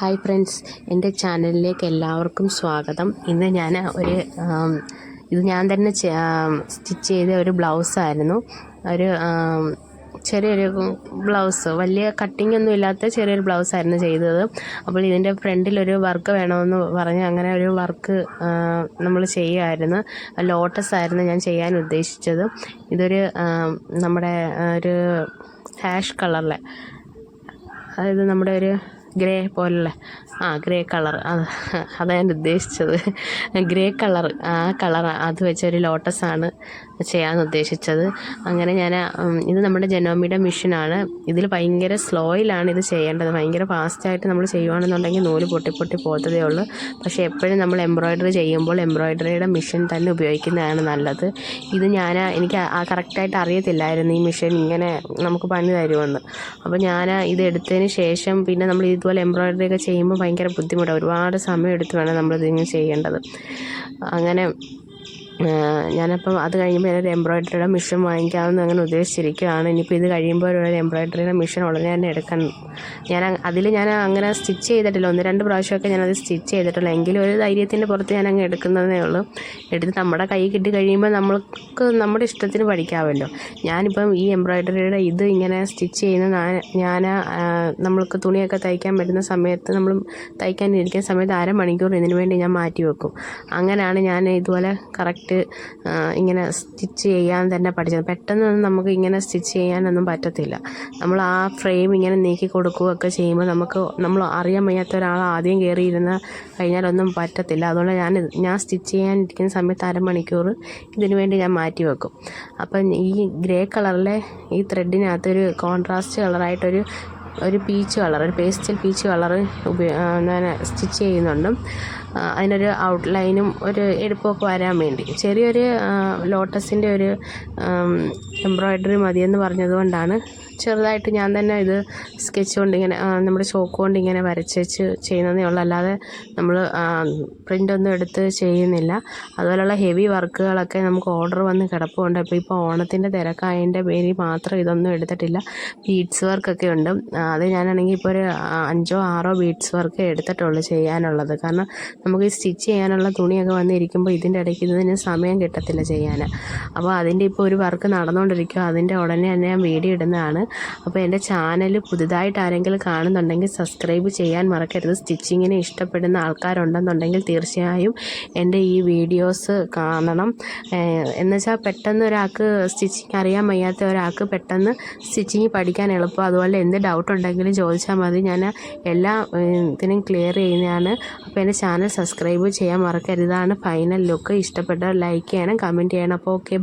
Hi friends എന്റെ ചാനലിലേക്ക് എല്ലാവർക്കും സ്വാഗതം. ഇന്ന് ഞാൻ ഒരു ഇത് ഞാൻ തന്നെ സ്റ്റിച്ച് ചെയ്ത ഒരു ബ്ലൗസായിരുന്നു ഒരു ചെറിയൊരു ബ്ലൗസ് വലിയ കട്ടിംഗ് ഒന്നും ഇല്ലാത്ത ചെറിയൊരു ബ്ലൗസായിരുന്നു ചെയ്തത്. അപ്പോൾ ഇതിന്റെ ഫ്രണ്ടിലൊരു വർക്ക് വേണമെന്ന് പറഞ്ഞ് അങ്ങനെ ഒരു വർക്ക് നമ്മൾ ചെയ്യുമായിരുന്നു ലോട്ടസ് ആയിരുന്നു ഞാൻ ചെയ്യാൻ ഉദ്ദേശിച്ചത്. ഇതൊരു നമ്മുടെ ഒരു ഹാഷ് കളറിലെ അതായത് നമ്മുടെ ഒരു ഗ്രേ പോലുള്ള ആ ഗ്രേ കളർ. അത് അതാണ് ഞാൻ ഉദ്ദേശിച്ചത്. Grey colour. ആ കളർ അത് വെച്ചൊരു ലോട്ടസാണ്. ചെയ്യാൻ ഉദ്ദേശിച്ചത്. അങ്ങനെ ഞാൻ ഇത് നമ്മുടെ ജനോമിയുടെ മിഷനാണ്. ഇതിൽ ഭയങ്കര സ്ലോയിലാണ് ഇത് ചെയ്യേണ്ടത്. ഭയങ്കര ഫാസ്റ്റായിട്ട് നമ്മൾ ചെയ്യുകയാണെന്നുണ്ടെങ്കിൽ നൂൽ പൊട്ടി പൊട്ടി പോകത്തതേ ഉള്ളൂ. പക്ഷേ എപ്പോഴും നമ്മൾ എംബ്രോയ്ഡറി ചെയ്യുമ്പോൾ എംബ്രോയ്ഡറിയുടെ മിഷൻ തന്നെ ഉപയോഗിക്കുന്നതാണ് നല്ലത്. ഇത് ഞാൻ എനിക്ക് ആ കറക്റ്റായിട്ട് അറിയത്തില്ലായിരുന്നു ഈ മിഷൻ ഇങ്ങനെ നമുക്ക് പണി തരുമെന്ന്. അപ്പോൾ ഞാൻ ഇത് എടുത്തതിന് ശേഷം പിന്നെ നമ്മൾ ഇതുപോലെ എംബ്രോയ്ഡറി ഒക്കെ ചെയ്യുമ്പോൾ ഭയങ്കര ബുദ്ധിമുട്ടാണ് ഒരുപാട് സമയം എടുത്ത് വേണം നമ്മൾ ഇതിങ്ങനെ ചെയ്യേണ്ടത്. അങ്ങനെ ഞാനപ്പം അത് കഴിയുമ്പോൾ ഒരു എംബ്രോയ്ഡറിയുടെ മിഷൻ വാങ്ങിക്കാമെന്ന് അങ്ങനെ ഉദ്ദേശിച്ചിരിക്കുകയാണ് ഇനിയിപ്പോൾ ഇത് കഴിയുമ്പോൾ ഒരു എംബ്രോയ്ഡറിയുടെ മിഷൻ ഉടനെ തന്നെ എടുക്കാൻ ഞാൻ അതിൽ ഞാൻ അങ്ങനെ സ്റ്റിച്ച് ചെയ്തിട്ടില്ല. ഒന്ന് രണ്ട് പ്രാവശ്യമൊക്കെ ഞാനത് സ്റ്റിച്ച് ചെയ്തിട്ടുള്ളൂ എങ്കിലും ഒരു ധൈര്യത്തിന്റെ പുറത്ത് ഞാൻ അങ്ങ് എടുക്കുന്നതേ ഉള്ളൂ. എടുത്ത് നമ്മുടെ കൈ കിട്ടി കഴിയുമ്പോൾ നമ്മൾക്ക് നമ്മുടെ ഇഷ്ടത്തിന് പഠിക്കാമല്ലോ. ഞാനിപ്പം ഈ എംബ്രോയ്ഡറിയുടെ ഇത് ഇങ്ങനെ സ്റ്റിച്ച് ചെയ്യുന്ന ഞാൻ നമ്മൾക്ക് തുണിയൊക്കെ തയ്ക്കാൻ പറ്റുന്ന സമയത്ത് നമ്മൾ തയ്ക്കാൻ ഇരിക്കുന്ന സമയത്ത് അരമണിക്കൂർ ഇതിനു വേണ്ടി ഞാൻ മാറ്റി വെക്കും. അങ്ങനെയാണ് ഞാൻ ഇതുപോലെ കറക്റ്റ് ഇങ്ങനെ സ്റ്റിച്ച് ചെയ്യാൻ തന്നെ പഠിച്ചത്. പെട്ടെന്നൊന്നും നമുക്ക് ഇങ്ങനെ സ്റ്റിച്ച് ചെയ്യാനൊന്നും പറ്റത്തില്ല. നമ്മൾ ആ ഫ്രെയിം ഇങ്ങനെ നീക്കി കൊടുക്കുകയൊക്കെ ചെയ്യുമ്പോൾ നമുക്ക് നമ്മൾ അറിയാൻ വയ്യാത്ത ഒരാൾ ആദ്യം കയറിയിരുന്ന കഴിഞ്ഞാലൊന്നും പറ്റത്തില്ല. അതുകൊണ്ട് ഞാൻ ഞാൻ സ്റ്റിച്ച് ചെയ്യാനിരിക്കുന്ന സമയത്ത് അരമണിക്കൂർ ഇതിനു വേണ്ടി ഞാൻ മാറ്റി വെക്കും. അപ്പം ഈ ഗ്രേ കളറിലെ ഈ ത്രെഡിനകത്തൊരു കോൺട്രാസ്റ്റ് കളറായിട്ടൊരു ഒരു പീച്ച് കളർ ഒരു പേസ്റ്റൽ പീച്ച് കളർ ഞാൻ സ്റ്റിച്ച് ചെയ്യുന്നുണ്ട്. അതിനൊരു ഔട്ട്ലൈനും ഒരു എടുപ്പൊക്കെ വരാൻ വേണ്ടി. ചെറിയൊരു ലോട്ടസിന്റെ ഒരു എംബ്രോയ്ഡറി മതിയെന്ന് പറഞ്ഞതുകൊണ്ടാണ് ചെറുതായിട്ട് ഞാൻ തന്നെ ഇത് സ്കെച്ച് കൊണ്ട് ഇങ്ങനെ നമ്മുടെ ചോക്ക് കൊണ്ട് ഇങ്ങനെ വരച്ച് വെച്ച് ചെയ്യുന്നതേ ഉള്ളൂ. അല്ലാതെ നമ്മൾ പ്രിന്റ് ഒന്നും എടുത്ത് ചെയ്യുന്നില്ല. അതുപോലെയുള്ള ഹെവി വർക്കുകളൊക്കെ നമുക്ക് ഓർഡർ വന്ന് കിടപ്പുണ്ട്. അപ്പോൾ ഇപ്പോൾ ഓണത്തിന്റെ തിരക്കായതിന്റെ പേരിൽ മാത്രം ഇതൊന്നും എടുത്തിട്ടില്ല. ബീഡ്സ് വർക്കൊക്കെ ഉണ്ട്. അത് ഞാനാണെങ്കിൽ ഇപ്പോൾ ഒരു അഞ്ചോ ആറോ ബീഡ്സ് വർക്ക് എടുത്തിട്ടുള്ളൂ ചെയ്യാനുള്ളത്. കാരണം നമുക്ക് ഈ സ്റ്റിച്ച് ചെയ്യാനുള്ള തുണിയൊക്കെ വന്നിരിക്കുമ്പോൾ ഇതിന്റെ ഇടയ്ക്ക് ഇതിന് സമയം കിട്ടത്തില്ല ചെയ്യാൻ അപ്പോൾ അതിന്റെ ഇപ്പോൾ ഒരു വർക്ക് നടന്നുകൊണ്ടിരിക്കുക അതിന്റെ ഉടനെ തന്നെ ഞാൻ വീഡിയോ ഇടുന്നതാണ്. അപ്പോൾ എന്റെ ചാനൽ പുതുതായിട്ട് ആരെങ്കിലും കാണുന്നുണ്ടെങ്കിൽ സബ്സ്ക്രൈബ് ചെയ്യാൻ മറക്കരുത്. സ്റ്റിച്ചിങ്ങിനെ ഇഷ്ടപ്പെടുന്ന ആൾക്കാരുണ്ടെന്നുണ്ടെങ്കിൽ തീർച്ചയായും എന്റെ ഈ വീഡിയോസ് കാണണം. എന്നുവെച്ചാൽ പെട്ടെന്ന് ഒരാൾക്ക് സ്റ്റിച്ചിങ് അറിയാൻ വയ്യാത്ത ഒരാൾക്ക് പെട്ടെന്ന് സ്റ്റിച്ചിങ് പഠിക്കാൻ എളുപ്പം. അതുപോലെ എന്ത് ഡൗട്ട് ഉണ്ടെങ്കിലും ചോദിച്ചാൽ മതി. ഞാൻ എല്ലാ ഇതിനും ക്ലിയർ ചെയ്യുന്നതാണ്. അപ്പോൾ എന്റെ ചാനൽ സബ്സ്ക്രൈബ് ചെയ്യാൻ മറക്കരുതാണ്. ഫൈനൽ ലുക്ക് ഇഷ്ടപ്പെട്ട ലൈക്ക് ചെയ്യണം കമന്റ് ചെയ്യണം. അപ്പോൾ ഓക്കെ